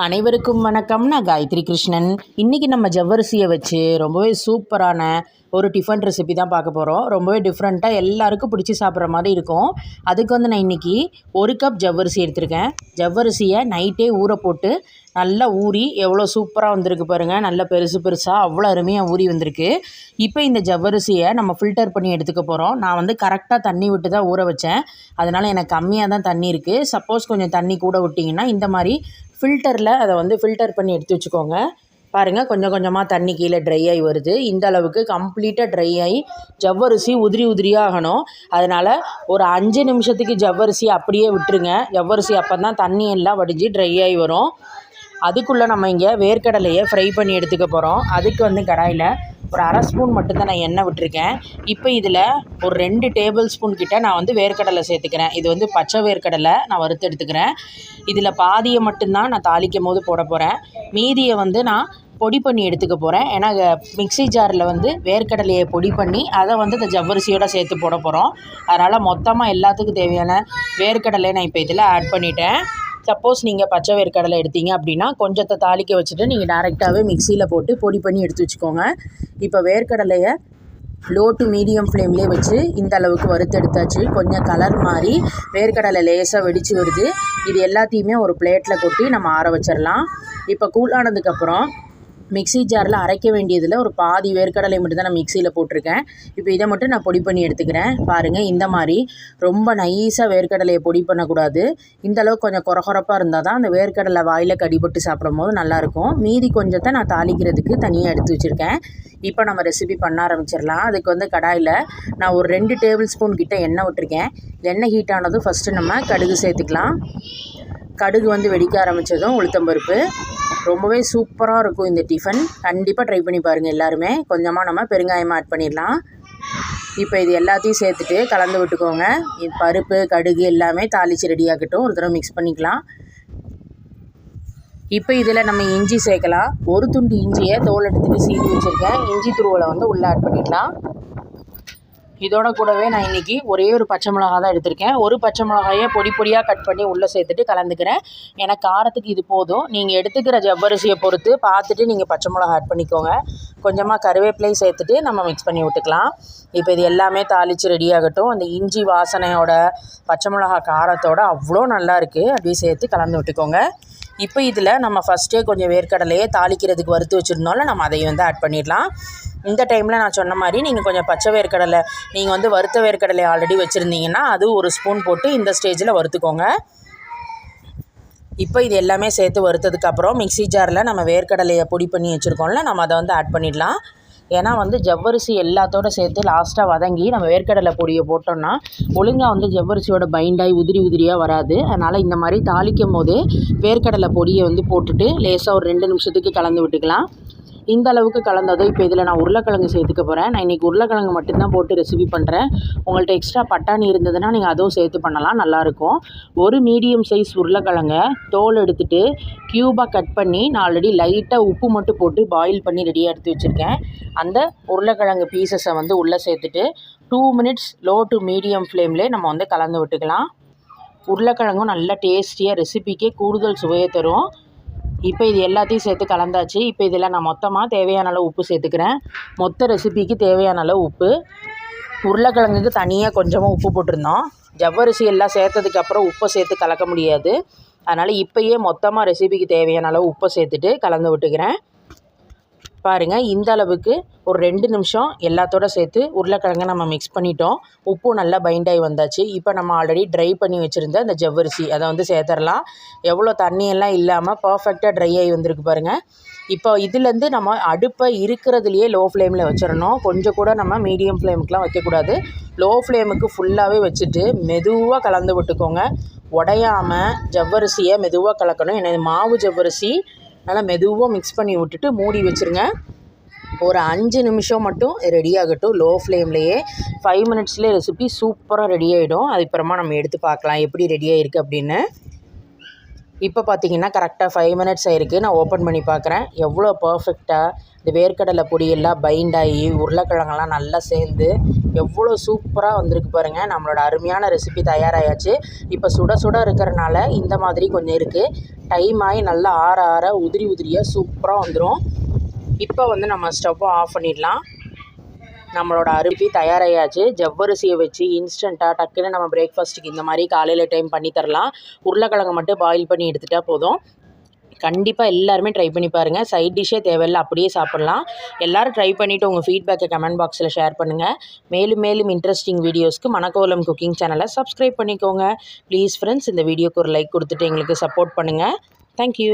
அனைவருக்கும் வணக்கம். நான் காயத்ரி கிருஷ்ணன். இன்றைக்கி நம்ம ஜவ்வரிசியை வச்சு ரொம்பவே சூப்பரான ஒரு டிஃபன் ரெசிபி தான் பார்க்க போகிறோம் ரொம்பவே டிஃப்ரெண்ட்டாக எல்லாருக்கும் பிடிச்சி சாப்பிட்ற மாதிரி இருக்கும். அதுக்கு வந்து நான் இன்றைக்கி ஒரு கப் ஜவ்வரிசி எடுத்திருக்கேன். ஜவ்வரிசியை நைட்டே ஊற போட்டு நல்லா ஊறி எவ்வளோ சூப்பராக வந்திருக்கு பாருங்கள் நல்ல பெருசு பெருசாக அவ்வளோ அருமையாக ஊறி வந்திருக்கு. இப்போ இந்த ஜவ்வரிசியை நம்ம ஃபில்டர் பண்ணி எடுத்துக்க போகிறோம் நான் வந்து கரெக்டாக தண்ணி விட்டு தான் ஊற வச்சேன். அதனால் எனக்கு கம்மியாக தான் தண்ணி இருக்குது சப்போஸ் கொஞ்சம் தண்ணி கூட விட்டிங்கன்னா இந்த மாதிரி ஃபில்டரில் அதை வந்து ஃபில்டர் பண்ணி எடுத்து வச்சுக்கோங்க. பாருங்கள் கொஞ்சம் கொஞ்சமாக தண்ணி கீழே ட்ரை ஆகி வருது. இந்த அளவுக்கு கம்ப்ளீட்டாக ட்ரை ஆகி ஜவ்வரிசி உதிரி உதிரியாகணும் அதனால் ஒரு அஞ்சு நிமிஷத்துக்கு ஜவ்வரிசி அப்படியே விட்டுருங்க. ஜவ்வரிசி அப்போ தான் தண்ணி எல்லாம் வடிஞ்சு ட்ரை ஆகி வரும். அதுக்குள்ளே நம்ம இங்கே வேர்க்கடலையை ஃப்ரை பண்ணி எடுத்துக்க போகிறோம் அதுக்கு வந்து கடாயில் ஒரு அரை ஸ்பூன் மட்டும்தான் நான் எண்ணெய் விட்டுருக்கேன். இப்போ இதில் ஒரு ரெண்டு டேபிள் ஸ்பூன் கிட்ட நான் வந்து வேர்க்கடலை சேர்த்துக்கிறேன். இது வந்து பச்சை வேர்க்கடலை நான் வறுத்து எடுத்துக்கிறேன். இதில் பாதியை மட்டும்தான் நான் தாளிக்கும் போது போட போகிறேன் மீதியை வந்து நான் பொடி பண்ணி எடுத்துக்க போகிறேன் ஏன்னா மிக்ஸி ஜாரில் வந்து வேர்க்கடலையை பொடி பண்ணி அதை வந்து இந்த ஜவ்வரிசியோடு சேர்த்து போட போகிறோம் அதனால் மொத்தமாக எல்லாத்துக்கும் தேவையான வேர்க்கடலை நான் இப்போ இதில் ஆட் பண்ணிட்டேன். சப்போஸ் நீங்கள் பச்சை வேர்க்கடலை எடுத்தீங்க அப்படின்னா கொஞ்சத்தை தாளிக்க வச்சுட்டு நீங்கள் டேரெக்டாகவே மிக்சியில் போட்டு பொடி பண்ணி எடுத்து வச்சுக்கோங்க. இப்போ வேர்க்கடலையை லோ டு மீடியம் ஃப்ளேம்லேயே வச்சு இந்த அளவுக்கு வறுத்து எடுத்தாச்சு. கொஞ்சம் கலர் மாறி வேர்க்கடலை லேசாக வெடித்து வருது. இது எல்லாத்தையுமே ஒரு பிளேட்டில் கொட்டி நம்ம ஆற வச்சிடலாம் இப்போ கூலானதுக்கப்புறம் மிக்ஸி ஜாரில் அரைக்க வேண்டியதில் ஒரு பாதி வேர்க்கடலை மட்டும் தான் நான் மிக்சியில் போட்டிருக்கேன். இப்போ இதை மட்டும் நான் பொடி பண்ணி எடுத்துக்கிறேன். பாருங்கள் இந்த மாதிரி ரொம்ப நைஸாக வேர்க்கடலையை பொடி பண்ணக்கூடாது. இந்தளவுக்கு கொஞ்சம் குறகுறப்பாக இருந்தால் தான் அந்த வேர்க்கடலை வாயில் கடிபட்டு சாப்பிடும் போது நல்லாயிருக்கும். மீதி கொஞ்சத்தை நான் தாளிக்கிறதுக்கு தனியாக எடுத்து வச்சுருக்கேன். இப்போ நம்ம ரெசிபி பண்ண ஆரம்பிச்சிடலாம். அதுக்கு வந்து கடாயில் நான் ஒரு ரெண்டு டேபிள் ஸ்பூன் கிட்ட எண்ணெய் விட்டுருக்கேன். எண்ணெய் ஹீட் ஆனதும் ஃபஸ்ட்டு நம்ம கடுகு சேர்த்துக்கலாம். கடுகு வந்து வெடிக்க ஆரம்பித்ததும் உளுத்தம்பருப்பு. ரொம்பவே சூப்பராக இருக்கும் இந்த டிஃபன். கண்டிப்பாக ட்ரை பண்ணி பாருங்கள் எல்லாருமே. கொஞ்சமாக நம்ம பெருங்காயமாக ஆட் பண்ணிடலாம். இப்போ இது எல்லாத்தையும் சேர்த்துட்டு கலந்து விட்டுக்கோங்க. பருப்பு கடுகு எல்லாமே தாளித்து ரெடியாகட்டும் ஒரு தடவை மிக்ஸ் பண்ணிக்கலாம். இப்போ இதில் நம்ம இஞ்சி சேர்க்கலாம். ஒரு துண்டு இஞ்சியை தோல் எடுத்துகிட்டு சீவி வச்சுருக்கேன். இஞ்சி துருவலை வந்து உள்ளே ஆட் பண்ணிடலாம். இதோட கூடவே நான் இன்றைக்கி ஒரே ஒரு பச்சை மிளகா தான் எடுத்திருக்கேன். ஒரு பச்சை மிளகாயை பொடி பொடியாக கட் பண்ணி உள்ளே சேர்த்துட்டு கலந்துக்கிறேன். எனக்கு காரத்துக்கு இது போதும். நீங்கள் எடுத்துக்கிற ஜவ்வரிசியை பொறுத்து பார்த்துட்டு நீங்கள் பச்சை மிளகா ஆட் பண்ணிக்கோங்க. கொஞ்சமாக கருவேப்பிலையும் சேர்த்துட்டு நம்ம மிக்ஸ் பண்ணி விட்டுக்கலாம். இப்போ இது எல்லாமே தாளித்து ரெடி ஆகட்டும். அந்த இஞ்சி வாசனையோட பச்சை மிளகா காரத்தோட அவ்வளோ நல்லா இருக்குது அப்படியே சேர்த்து கலந்து விட்டுக்கோங்க. இப்போ இதில் நம்ம ஃபஸ்ட்டே கொஞ்சம் வேர்க்கடலையே தாளிக்கிறதுக்கு வறுத்து வச்சுருந்தோம்ல நம்ம அதையும் வந்து ஆட் பண்ணிடலாம். இந்த டைமில் நான் சொன்ன மாதிரி நீங்கள் கொஞ்சம் பச்சை வேர்க்கடலை நீங்கள் வந்து வறுத்த வேர்க்கடலை ஆல்ரெடி வச்சுருந்தீங்கன்னா அது ஒரு ஸ்பூன் போட்டு இந்த ஸ்டேஜில் வறுத்துக்கோங்க. இப்போ இது எல்லாமே சேர்த்து வறுத்ததுக்கப்புறம் மிக்ஸி ஜாரில் நம்ம வேர்க்கடலையை பொடி பண்ணி வச்சுருக்கோம்ல நம்ம அதை வந்து ஆட் பண்ணிடலாம். ஏன்னா வந்து ஜவ்வரிசி எல்லாத்தோட சேர்த்து லாஸ்ட்டாக வதங்கி நம்ம வேர்க்கடலை பொடியை போட்டோம்னா ஒழுங்காக வந்து ஜவ்வரிசியோட பைண்டாகி உதிரி உதிரியாக வராது. அதனால் இந்த மாதிரி தாளிக்கும் போதே வேர்க்கடலை பொடியை வந்து போட்டுட்டு லேசாக ஒரு ரெண்டு நிமிஷத்துக்கு கலந்து விட்டுக்கலாம். இந்த அளவுக்கு கலந்ததோ இப்போ இதில் நான் உருளைக்கிழங்கு சேர்த்துக்க போகிறேன் நான் இன்றைக்கி உருளைக்கிழங்கு மட்டும்தான் போட்டு ரெசிபி பண்ணுறேன் உங்கள்கிட்ட எக்ஸ்ட்ரா பட்டாணி இருந்ததுன்னா நீங்கள் அதுவும் சேர்த்து பண்ணலாம். நல்லாயிருக்கும் ஒரு மீடியம் சைஸ் உருளைக்கிழங்க தோல் எடுத்துகிட்டு க்யூபாக கட் பண்ணி நான் ஆல்ரெடி லைட்டாக உப்பு மட்டும் போட்டு பாயில் பண்ணி ரெடியாக எடுத்து வச்சுருக்கேன். அந்த உருளைக்கிழங்கு பீசஸை வந்து உள்ளே சேர்த்துட்டு two minutes low to medium ஃப்ளேம்லே நம்ம வந்து கலந்து விட்டுக்கலாம். உருளைக்கிழங்கும் நல்லா டேஸ்டியாக ரெசிபிக்கே கூடுதல் சுவையை தரும். இப்போ இது எல்லாத்தையும் சேர்த்து கலந்தாச்சு. இப்போ இதில் நான் மொத்தமாக தேவையான அளவு உப்பு சேர்த்துக்கிறேன். மொத்த ரெசிபிக்கு தேவையான அளவு உப்பு. உருளைக்கிழங்குக்கு தனியாக கொஞ்சமாக உப்பு போட்டிருந்தோம். ஜவ்வரிசி எல்லாம் சேர்த்ததுக்கப்புறம் உப்பை சேர்த்து கலக்க முடியாது. அதனால் இப்போயே மொத்தமாக ரெசிபிக்கு தேவையான அளவு உப்பை சேர்த்துட்டு கலந்து விட்டுக்கிறேன். பாருங்கள் இந்த அளவுக்கு ஒரு ரெண்டு நிமிஷம் எல்லாத்தோட சேர்த்து உருளைக்கிழங்கை நம்ம மிக்ஸ் பண்ணிட்டோம். உப்பும் நல்லா பைண்டாகி வந்தாச்சு. இப்போ நம்ம ஆல்ரெடி ட்ரை பண்ணி வச்சுருந்த அந்த ஜவ்வரிசி அதை வந்து சேர்த்துடலாம். எவ்வளோ தண்ணியெல்லாம் இல்லாமல் பர்ஃபெக்டாக ட்ரை ஆகி வந்திருக்கு பாருங்கள் இப்போ இதுலேருந்து நம்ம அடுப்பை இருக்கிறதுலையே லோ ஃப்ளேமில் வச்சிடணும். கொஞ்சம் கூட நம்ம மீடியம் ஃப்ளேமுக்கெலாம் வைக்கக்கூடாது லோ ஃப்ளேமுக்கு ஃபுல்லாகவே வச்சுட்டு மெதுவாக கலந்து விட்டுக்கோங்க. உடையாமல் ஜவ்வரிசியை மெதுவாக கலக்கணும். ஏன்னா இது மாவு ஜவ்வரிசி நல்லா மெதுவாக மிக்ஸ் பண்ணி விட்டுட்டு மூடி வச்சுருங்க. ஒரு அஞ்சு நிமிஷம் மட்டும் ரெடி ஆகட்டும். லோ ஃப்ளேம்லேயே ஃபைவ் மினிட்ஸ்லேயே ரெசிபி சூப்பராக ரெடி ஆகிடும் அதுக்கப்புறமா நம்ம எடுத்து பார்க்கலாம். எப்படி ரெடி ஆகிருக்கு அப்படின்னு. இப்போ பார்த்தீங்கன்னா கரெக்டாக ஃபைவ் மினிட்ஸ் ஆயிருக்கு. நான் ஓப்பன் பண்ணி பார்க்குறேன். எவ்வளோ பர்ஃபெக்டாக இந்த வேர்க்கடலை பொடியெல்லாம் பைண்ட் ஆகி உருளைக்கிழங்கெல்லாம் நல்லா சேர்ந்து எவ்வளோ சூப்பராக வந்திருக்கு பாருங்கள் நம்மளோட அருமையான ரெசிபி தயாராகியாச்சு இப்போ சுட சுட இருக்கிறனால இந்த மாதிரி கொஞ்சம் இருக்குது டைம் ஆகி நல்லா ஆற ஆற உதிரி உதிரியாக சூப்பராக வந்துடும் இப்போ வந்து நம்ம ஸ்டவ்வை ஆஃப் பண்ணிடலாம். நம்மளோட அரிசி தயாராகியாச்சு ஜவ்வரிசியை வச்சு இன்ஸ்டண்ட்டாக டக்குன்னு நம்ம பிரேக்ஃபாஸ்ட்டுக்கு இந்த மாதிரி காலையில் டைம் பண்ணி தரலாம். உருளைக்கிழங்கு மட்டும் பாயில் பண்ணி எடுத்துட்டால் போதும். கண்டிப்பாக எல்லாருமே ட்ரை பண்ணி பாருங்கள் சைட் டிஷ்ஷே தேவையில்லை அப்படியே சாப்பிட்லாம். எல்லோரும் ட்ரை பண்ணிவிட்டு உங்கள் ஃபீட்பேக்கை கமெண்ட் பாக்ஸில் ஷேர் பண்ணுங்கள் மேலும் மேலும் இன்ட்ரெஸ்டிங் வீடியோஸ்க்கு மணக்கோலம் குக்கிங் சேனலை சப்ஸ்கிரைப் பண்ணிக்கோங்க. ப்ளீஸ் ஃப்ரெண்ட்ஸ் இந்த வீடியோக்கு ஒரு லைக் கொடுத்துட்டு எங்களுக்கு சப்போர்ட் பண்ணுங்கள் தேங்க்யூ